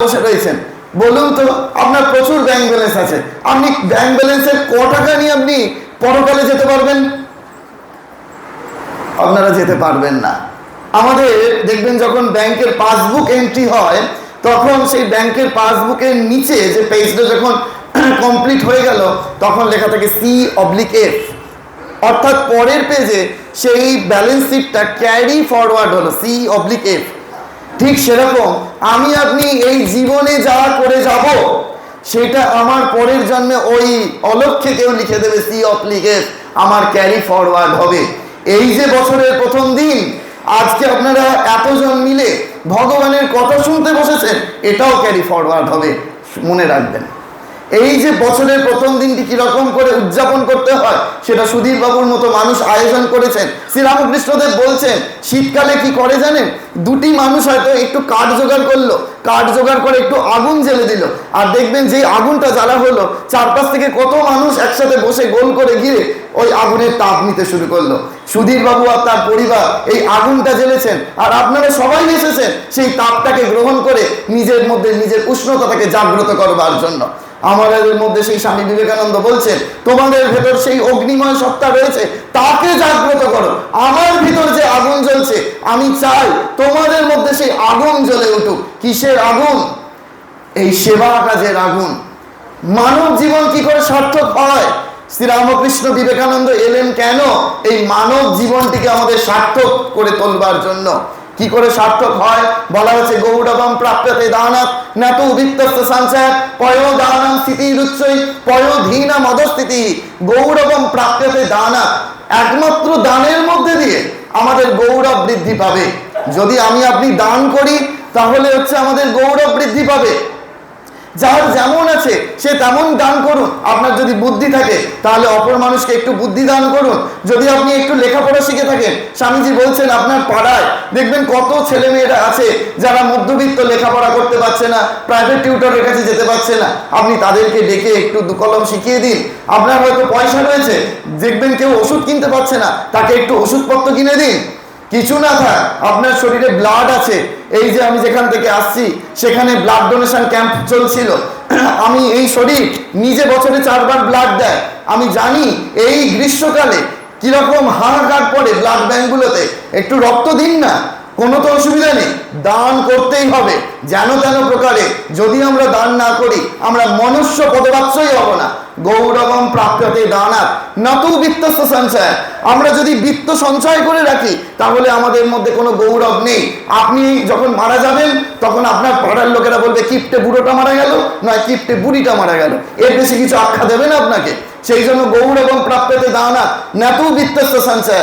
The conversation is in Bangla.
রয়েছেন। বলুন তো, আপনার প্রচুর ব্যাংক ব্যালেন্স আছে। আপনি ব্যাংক ব্যালেন্সের ক টাকা নিয়ে আপনি পরকালে যেতে পারবেন? আপনারা যেতে পারবেন না। আমাদের দেখবেন যখন ব্যাংকের পাসবুক এন্ট্রি হয়, তখন সেই ব্যাংকের পাসবুকের নিচে যে পেজটা যখন কমপ্লিট হয়ে গেল, তখন লেখা থাকে সি অবলিক এফ অর্থাৎ পরের পেজে সেই ব্যালেন্স শিটটা ক্যারি ফরওয়ার্ড হলো সি অবলিক এফ ঠিক সেরকম আমি আপনি এই জীবনে যা করে যাব, সেটা আমার পরের জন্মে ওই অলক্ষে কেউ লিখে দেবে সি অফ এফ আমার ক্যারি ফরওয়ার্ড হবে। এই যে বছরের প্রথম দিন, আজকে আপনারা এতজন মিলে ভগবানের কথা শুনতে বসেছেন, এটাও ক্যারি ফরওয়ার্ড হবে, মনে রাখবেন। এই যে বছরের প্রথম দিনটি কীরকম করে উদযাপন করতে হয়, সেটা সুধীর বাবুর মতো মানুষ আয়োজন করেছেন। শ্রীরামকৃষ্ণদেব বলছেন, শীতকালে কি করে জানেন? দুটি মানুষ হয়তো একটু কাঠ জোগাড় করল, কাঠ জোগাড় করে একটু আগুন জ্বেলে দিল। আর দেখবেন যে আগুনটা জ্বালা হলো, চারপাশ থেকে কত মানুষ একসাথে বসে গোল করে গিয়ে ওই আগুনের তাপ নিতে শুরু করল। সুধীর বাবু আর তার পরিবার এই আগুনটা জ্বেলেছেন, আর আপনারা সবাই এসেছেন সেই তাপটাকে গ্রহণ করে নিজের মধ্যে নিজের উষ্ণতাটাকে জাগ্রত করবার জন্য। আমাদের মধ্যে সেই স্বামী বিবেকানন্দ বলছেন, তোমাদের ভেতর সেই অগ্নিময় সত্তা রয়েছে, তাকে জাগ্রত করো। আমার ভিতর যে আগুন জ্বলছে, আমি চাই তোমাদের মধ্যে সেই আগুন জ্বলে উঠুক। কিসের আগুন? এই সেবা কাজের আগুন। মানব জীবন কি করে সার্থক হয়? শ্রীরামকৃষ্ণ বিবেকানন্দ এলেন কেন এই মানব জীবনটিকে আমাদের সার্থক করে তোলবার জন্য? কি করে সার্থক হয়? বলা হয়েছে, গৌরবম প্রাপ্যতে দানাত না তো উদিত্তস্ত সঞ্চয় পয় দানাম স্থিতি রুচ্চই পয় ধীনা মদস্থিতি। গৌরবম প্রাপ্যতে দানাত একমাত্র দানের মধ্যে দিয়ে আমাদের গৌরব বৃদ্ধি পাবে। যদি আমি আপনি দান করি, তাহলে হচ্ছে আমাদের গৌরব বৃদ্ধি পাবে। যার যেমন আছে, সে তেমন দান করুন। আপনার যদি বুদ্ধি থাকে, তাহলে অপর মানুষকে একটু বুদ্ধি দান করুন। যদি আপনি একটু লেখাপড়া শিখে থাকেন, স্বামীজি বলছেন আপনার পাড়ায়, দেখবেন কত ছেলে মেয়েরা আছে যারা মধ্যবিত্ত লেখাপড়া করতে পারছে না প্রাইভেট টিউটরের কাছে যেতে পারছে না। আপনি তাদেরকে ডেকে একটু দু কলম শিখিয়ে দিন। আপনার হয়তো পয়সা রয়েছে, দেখবেন কেউ ওষুধ কিনতে পারছে না, তাকে একটু ওষুধপত্র কিনে দিন। কিছু না থাক, আপনার শরীরে ব্লাড আছে। এই যে আমি যেখান থেকে আসছি, সেখানে ব্লাড ডোনেশন ক্যাম্প চলছিল। আমি এই শরীর নিজে বছরে চারবার ব্লাড দেয়। আমি জানি এই গ্রীষ্মকালে কীরকম হাহাকার পড়ে ব্লাড ব্যাঙ্কগুলোতে একটু রক্ত দিন না, কোনো তো অসুবিধা নেই। দান করতেই হবে, যেন তেন প্রকারে। যদি আমরা দান না করি, আমরা মনুষ্য পদবাচ্যই হব না। গৌরবম প্রাপ্যতে দানাত নতু বিত্তস্ত সঞ্চয়। আমরা যদি বিত্ত সঞ্চয় করে রাখি, তাহলে আমাদের মধ্যে কোনো গৌরব নেই। আপনি যখন মারা যাবেন, তখন আপনার পাড়ার লোকেরা বলবে, কিপটে বুড়োটা মারা গেল, নয় কিপটে বুড়িটা মারা গেল। এর বেশি কিছু আখ্যা দেবে না আপনাকে। সেই জন্য গৌরবম প্রাপ্যতে দানাত নতু বিত্তস্ত সঞ্চয়।